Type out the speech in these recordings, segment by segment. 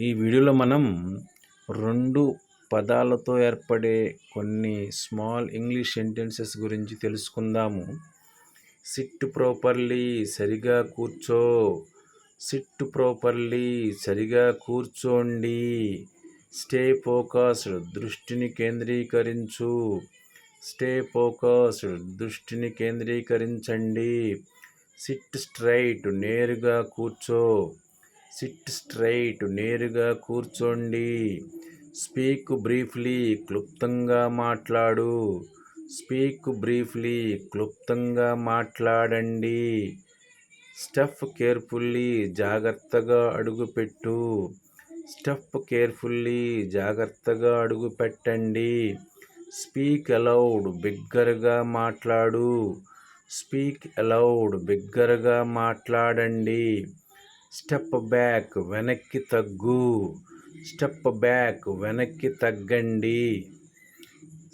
ఈ వీడియోలో మనం రెండు పదాలతో ఏర్పడే కొన్ని స్మాల్ ఇంగ్లీష్ సెంటెన్సెస్ గురించి తెలుసుకుందాము. సిట్ ప్రాపర్లీ సరిగా కూర్చో. సిట్ ప్రాపర్లీ సరిగా కూర్చోండి. స్టే ఫోకస్డ్ దృష్టిని కేంద్రీకరించు. స్టే ఫోకస్డ్ దృష్టిని కేంద్రీకరించండి. సిట్ స్ట్రైట్ నేరుగా కూర్చో. సిట్ స్ట్రైట్ నేరుగా కూర్చోండి. స్పీక్ బ్రీఫ్లీ క్లుప్తంగా మాట్లాడు. స్పీక్ బ్రీఫ్లీ క్లుప్తంగా మాట్లాడండి. స్టఫ్ కేర్ఫుల్లీ జాగ్రత్తగా అడుగుపెట్టు. స్టఫ్ కేర్ఫుల్లీ జాగ్రత్తగా అడుగు పెట్టండి స్పీక్ అలౌడ్ బిగ్గరగా మాట్లాడు. స్పీక్ అలౌడ్ బిగ్గరగా మాట్లాడండి. స్టెప్ బ్యాక్ వెనక్కి తగ్గు. స్టెప్ బ్యాక్ వెనక్కి తగ్గండి.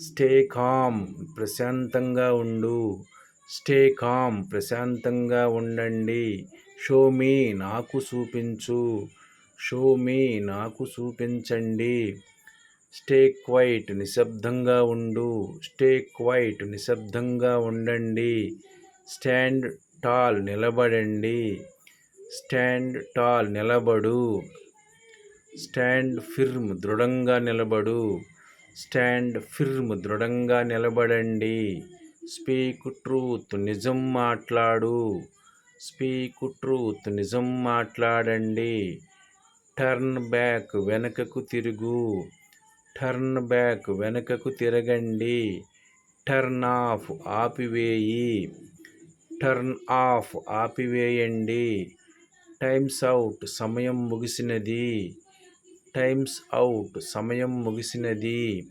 స్టే కామ్ ప్రశాంతంగా ఉండు. స్టే కామ్ ప్రశాంతంగా ఉండండి. షో మీ నాకు చూపించు. షో మీ నాకు చూపించండి. స్టే క్వైట్ నిశ్శబ్దంగా ఉండు. స్టే క్వైట్ నిశ్శబ్దంగా ఉండండి. స్టాండ్ టాల్ నిలబడండి. స్టాండ్ టాల్ నిలబడు. స్టాండ్ ఫిర్మ్ దృఢంగా నిలబడు. స్టాండ్ ఫిర్మ్ దృఢంగా నిలబడండి. స్పీక్ ట్రూత్ నిజం మాట్లాడు. స్పీక్ ట్రూత్ నిజం మాట్లాడండి. టర్న్ బ్యాక్ వెనకకు తిరుగు. టర్న్ బ్యాక్ వెనకకు తిరగండి. టర్న్ ఆఫ్ ఆపివేయి. టర్న్ ఆఫ్ ఆపివేయండి. టైమ్స్ అవుట్ సమయం ముగిసినది. టైమ్స్ అవుట్ సమయం ముగిసినది.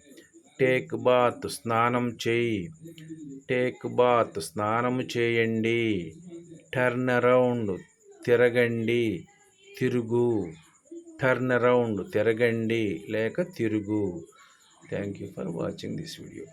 టేక్ బాత్ స్నానం చేయి. టేక్ బాత్ స్నానం చేయండి. టర్న్ అరౌండ్ తిరగండి. తిరుగు. టర్న్ అరౌండ్ తిరగండి. లేక తిరుగు. Thank you for watching this video.